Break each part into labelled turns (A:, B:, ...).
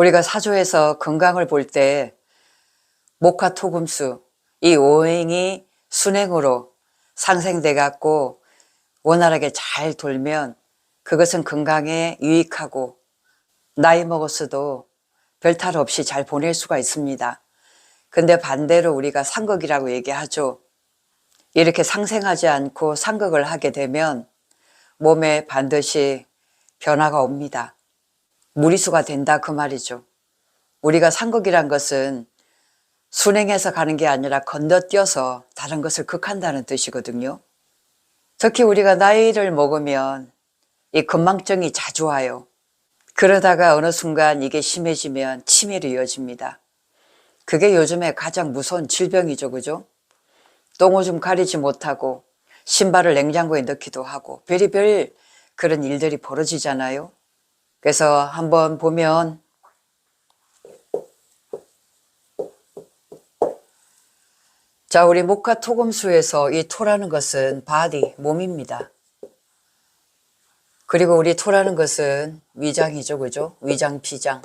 A: 우리가 사조에서 건강을 볼 때 목화 토금수 이 오행이 순행으로 상생돼 갖고 원활하게 잘 돌면 그것은 건강에 유익하고 나이 먹었어도 별탈 없이 잘 보낼 수가 있습니다. 근데 반대로 우리가 상극이라고 얘기하죠. 이렇게 상생하지 않고 상극을 하게 되면 몸에 반드시 변화가 옵니다. 무리수가 된다 그 말이죠. 우리가 상극이란 것은 순행해서 가는 게 아니라 건너뛰어서 다른 것을 극한다는 뜻이거든요. 특히 우리가 나이를 먹으면 이 건망증이 자주 와요. 그러다가 어느 순간 이게 심해지면 치매로 이어집니다. 그게 요즘에 가장 무서운 질병이죠, 그죠? 똥오줌 가리지 못하고 신발을 냉장고에 넣기도 하고 별의별 그런 일들이 벌어지잖아요. 그래서 한번 보면 자, 우리 목화 토금수에서 이 토라는 것은 바디, 몸입니다. 그리고 우리 토라는 것은 위장이죠, 그죠? 위장, 비장.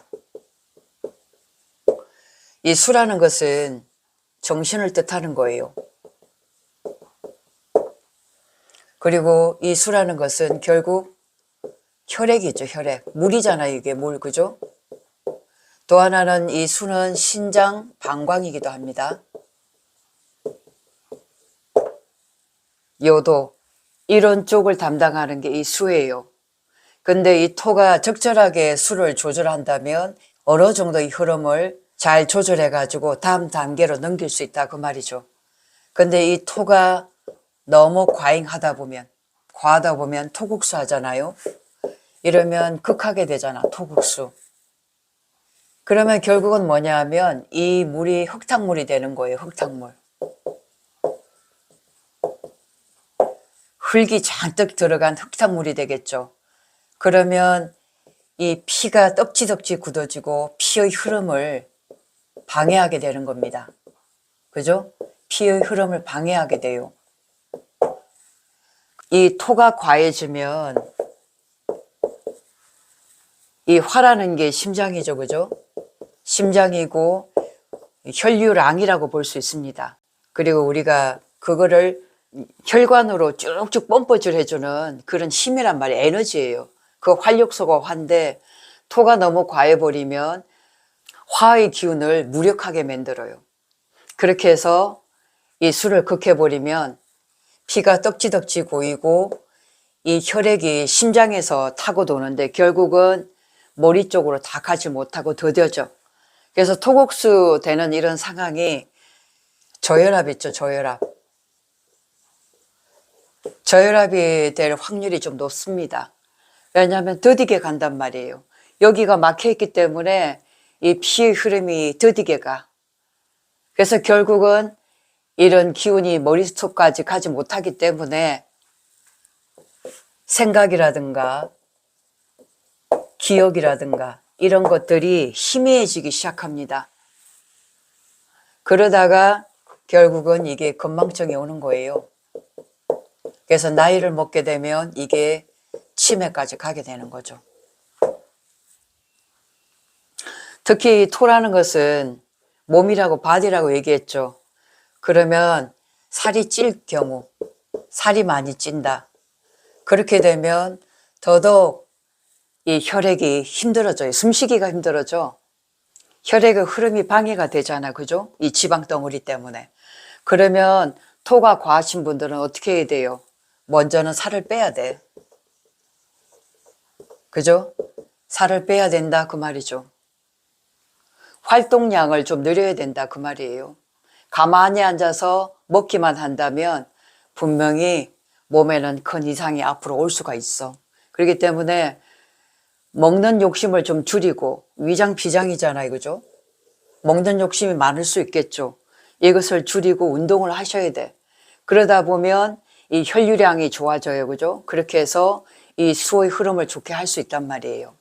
A: 이 수라는 것은 정신을 뜻하는 거예요. 그리고 이 수라는 것은 결국 혈액이죠, 혈액. 물이잖아요, 이게 물, 그죠? 또 하나는 이 수는 신장, 방광이기도 합니다. 요도, 이런 쪽을 담당하는 게 이 수예요. 근데 이 토가 적절하게 수를 조절한다면 어느 정도의 흐름을 잘 조절해 가지고 다음 단계로 넘길 수 있다 그 말이죠. 근데 이 토가 너무 과잉하다 보면 과하다 보면 토국수 하잖아요. 이러면 극하게 되잖아 토국수. 그러면 결국은 뭐냐 하면 이 물이 흙탕물이 되는 거예요 흙탕물. 흙이 잔뜩 들어간 흙탕물이 되겠죠. 그러면 이 피가 떡지떡지 굳어지고 피의 흐름을 방해하게 되는 겁니다. 그죠? 피의 흐름을 방해하게 돼요. 이 토가 과해지면 이 화라는 게 심장이죠. 그죠? 심장이고 혈류랑이라고 볼 수 있습니다. 그리고 우리가 그거를 혈관으로 쭉쭉 펌퍼질 해주는 그런 힘이란 말이 에너지예요. 그 활력소가 화인데 토가 너무 과해버리면 화의 기운을 무력하게 만들어요. 그렇게 해서 이 술을 극해버리면 피가 떡지떡지 고이고 이 혈액이 심장에서 타고 도는데 결국은 머리 쪽으로 다 가지 못하고 더뎌져. 그래서 토곡수 되는 이런 상황이 저혈압 있죠, 저혈압. 저혈압이 될 확률이 좀 높습니다. 왜냐하면 더디게 간단 말이에요. 여기가 막혀 있기 때문에 이 피의 흐름이 더디게 가. 그래서 결국은 이런 기운이 머릿속까지 가지 못하기 때문에 생각이라든가 기억이라든가 이런 것들이 희미해지기 시작합니다. 그러다가 결국은 이게 건망증이 오는 거예요. 그래서 나이를 먹게 되면 이게 치매까지 가게 되는 거죠. 특히 이 토라는 것은 몸이라고 바디라고 얘기했죠. 그러면 살이 찔 경우, 살이 많이 찐다. 그렇게 되면 더더욱 이 혈액이 힘들어져요. 숨쉬기가 힘들어져. 혈액의 흐름이 방해가 되잖아. 그죠? 이 지방 덩어리 때문에. 그러면 토가 과하신 분들은 어떻게 해야 돼요? 먼저는 살을 빼야 돼. 그죠? 살을 빼야 된다. 그 말이죠. 활동량을 좀 늘려야 된다. 그 말이에요. 가만히 앉아서 먹기만 한다면 분명히 몸에는 큰 이상이 앞으로 올 수가 있어. 그렇기 때문에 먹는 욕심을 좀 줄이고 위장 비장이잖아요. 그죠? 먹는 욕심이 많을 수 있겠죠. 이것을 줄이고 운동을 하셔야 돼. 그러다 보면 이 혈류량이 좋아져요. 그죠? 그렇게 해서 이 수의 흐름을 좋게 할 수 있단 말이에요.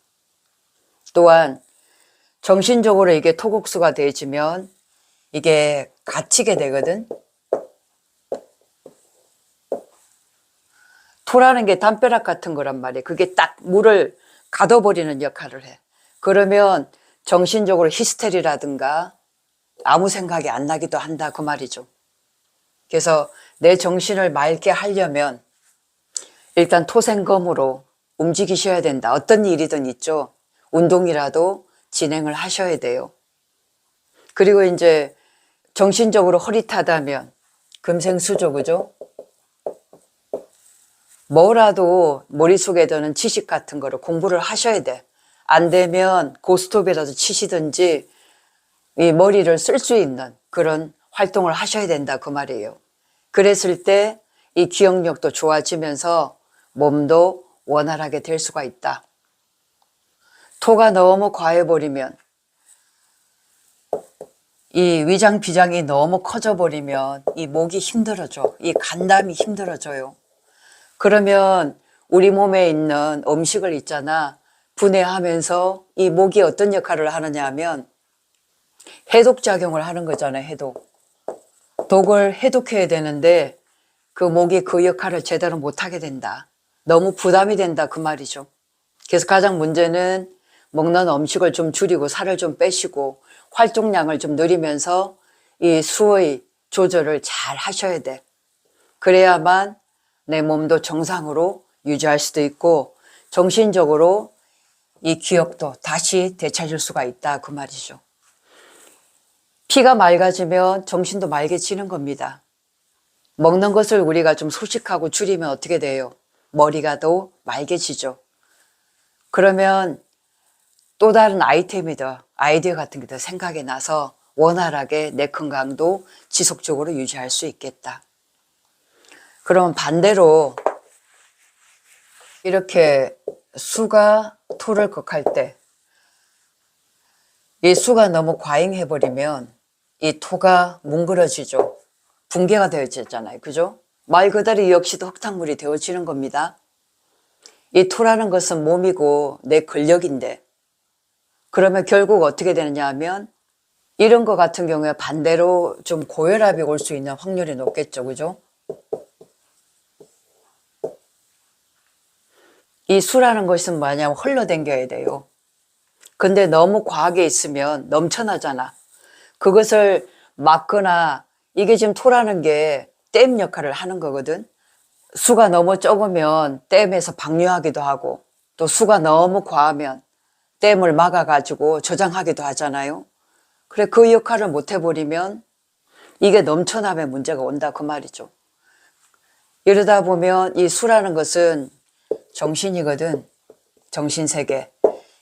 A: 또한 정신적으로 이게 토국수가 되어지면 이게 갇히게 되거든. 토라는 게 담벼락 같은 거란 말이에요. 그게 딱 물을 가둬버리는 역할을 해. 그러면 정신적으로 히스테리라든가 아무 생각이 안 나기도 한다 그 말이죠. 그래서 내 정신을 맑게 하려면 일단 토생검으로 움직이셔야 된다. 어떤 일이든 있죠. 운동이라도 진행을 하셔야 돼요. 그리고 이제 정신적으로 허릿하다면 금생수죠, 그죠? 뭐라도 머릿속에 드는 지식 같은 거를 공부를 하셔야 돼. 안 되면 고스톱이라도 치시든지 이 머리를 쓸 수 있는 그런 활동을 하셔야 된다 그 말이에요. 그랬을 때 이 기억력도 좋아지면서 몸도 원활하게 될 수가 있다. 토가 너무 과해버리면 이 위장 비장이 너무 커져버리면 이 목이 힘들어져. 이 간담이 힘들어져요. 그러면 우리 몸에 있는 음식을 있잖아. 분해하면서 이 목이 어떤 역할을 하느냐 하면 해독작용을 하는 거잖아요. 해독. 독을 해독해야 되는데 그 목이 그 역할을 제대로 못하게 된다. 너무 부담이 된다. 그 말이죠. 그래서 가장 문제는 먹는 음식을 좀 줄이고 살을 좀 빼시고 활동량을 좀 늘리면서 이 수의 조절을 잘 하셔야 돼. 그래야만 내 몸도 정상으로 유지할 수도 있고 정신적으로 이 기억도 다시 되찾을 수가 있다. 그 말이죠. 피가 맑아지면 정신도 맑아지는 겁니다. 먹는 것을 우리가 좀 소식하고 줄이면 어떻게 돼요? 머리가 더 맑아지죠. 그러면 또 다른 아이템이 더 아이디어 같은 게 더 생각이 나서 원활하게 내 건강도 지속적으로 유지할 수 있겠다. 그럼 반대로 이렇게 수가 토를 극할 때 이 수가 너무 과잉해 버리면 이 토가 뭉그러지죠. 붕괴가 되어지잖아요. 그죠? 말 그대로 이 역시도 흙탕물이 되어지는 겁니다. 이 토라는 것은 몸이고 내 근력인데 그러면 결국 어떻게 되느냐 하면 이런 거 같은 경우에 반대로 좀 고혈압이 올 수 있는 확률이 높겠죠. 그죠? 이 수라는 것은 뭐냐면 흘러댕겨야 돼요. 근데 너무 과하게 있으면 넘쳐나잖아. 그것을 막거나 이게 지금 토라는 게 댐 역할을 하는 거거든. 수가 너무 적으면 댐에서 방류하기도 하고 또 수가 너무 과하면 댐을 막아가지고 저장하기도 하잖아요. 그래 그 역할을 못 해버리면 이게 넘쳐나면 문제가 온다 그 말이죠. 이러다 보면 이 수라는 것은 정신이거든. 정신세계.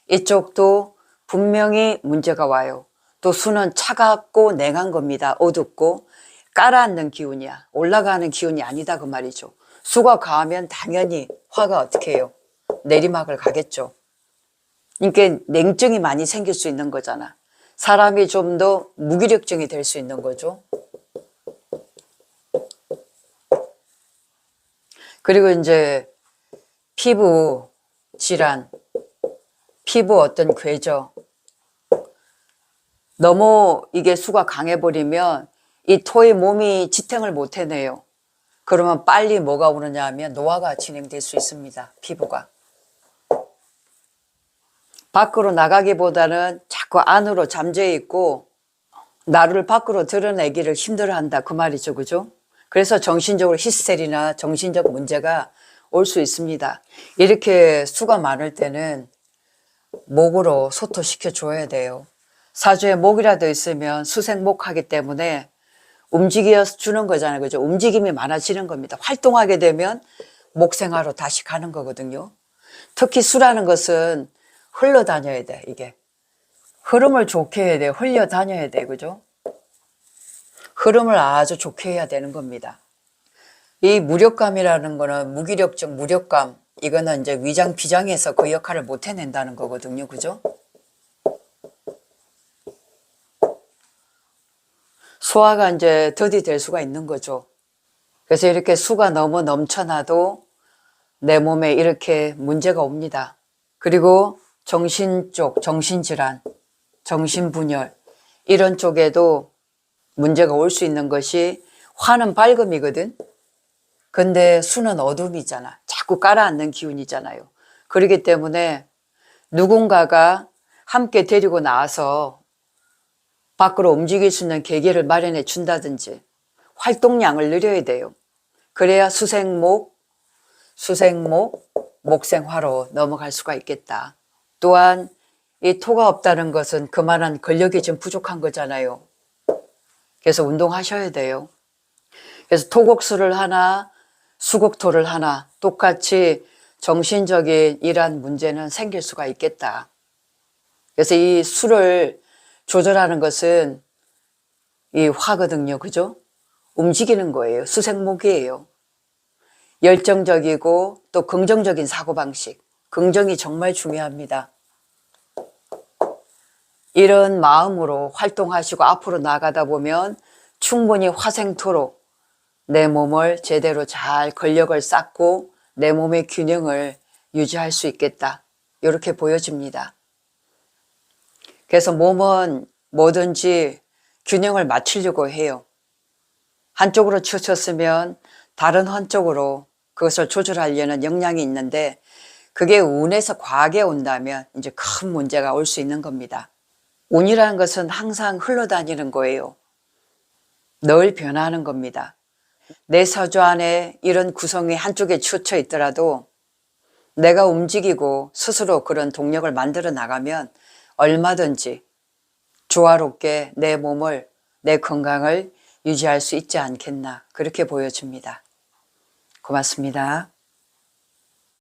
A: 이쪽도 분명히 문제가 와요. 또 수는 차갑고 냉한 겁니다. 어둡고 깔아앉는 기운이야. 올라가는 기운이 아니다 그 말이죠. 수가 과하면 당연히 화가 어떻게 해요? 내리막을 가겠죠. 그러니까 냉증이 많이 생길 수 있는 거잖아. 사람이 좀 더 무기력증이 될 수 있는 거죠. 그리고 이제 피부 질환, 피부 어떤 궤적. 너무 이게 수가 강해버리면 이 토의 몸이 지탱을 못 해내요. 그러면 빨리 뭐가 오느냐 하면 노화가 진행될 수 있습니다. 피부가. 밖으로 나가기보다는 자꾸 안으로 잠재 있고 나를 밖으로 드러내기를 힘들어한다 그 말이죠 그죠 그래서 정신적으로 히스테리나 정신적 문제가 올 수 있습니다 이렇게 수가 많을 때는 목으로 소토시켜 줘야 돼요 사주에 목이라도 있으면 수생목하기 때문에 움직여 주는 거잖아요 그죠 움직임이 많아지는 겁니다 활동하게 되면 목생화로 다시 가는 거거든요 특히 수라는 것은 흘러다녀야 돼, 이게. 흐름을 좋게 해야 돼. 흘려다녀야 돼, 그죠? 흐름을 아주 좋게 해야 되는 겁니다. 이 무력감이라는 거는 무기력적 무력감, 이거는 이제 위장 비장에서 그 역할을 못 해낸다는 거거든요, 그죠? 소화가 이제 더디 될 수가 있는 거죠. 그래서 이렇게 수가 너무 넘쳐나도 내 몸에 이렇게 문제가 옵니다. 그리고 정신 쪽, 정신질환, 정신분열 이런 쪽에도 문제가 올 수 있는 것이 화는 밝음이거든. 근데 수는 어둠이잖아. 자꾸 깔아앉는 기운이잖아요. 그렇기 때문에 누군가가 함께 데리고 나와서 밖으로 움직일 수 있는 계기를 마련해 준다든지 활동량을 늘려야 돼요. 그래야 수생목, 수생목, 목생화로 넘어갈 수가 있겠다. 또한 이 토가 없다는 것은 그만한 근력이 좀 부족한 거잖아요. 그래서 운동하셔야 돼요. 그래서 토곡수를 하나, 수국토를 하나 똑같이 정신적인 이러한 문제는 생길 수가 있겠다. 그래서 이 수를 조절하는 것은 이 화거든요. 그죠? 움직이는 거예요. 수생목이에요. 열정적이고 또 긍정적인 사고방식. 긍정이 정말 중요합니다. 이런 마음으로 활동하시고 앞으로 나가다 보면 충분히 화생토로 내 몸을 제대로 잘 근력을 쌓고 내 몸의 균형을 유지할 수 있겠다. 이렇게 보여집니다. 그래서 몸은 뭐든지 균형을 맞추려고 해요. 한쪽으로 치우쳤으면 다른 한쪽으로 그것을 조절하려는 역량이 있는데 그게 운에서 과하게 온다면 이제 큰 문제가 올 수 있는 겁니다. 운이라는 것은 항상 흘러다니는 거예요. 늘 변하는 겁니다. 내 사주 안에 이런 구성이 한쪽에 치우쳐 있더라도 내가 움직이고 스스로 그런 동력을 만들어 나가면 얼마든지 조화롭게 내 몸을, 내 건강을 유지할 수 있지 않겠나. 그렇게 보여집니다. 고맙습니다.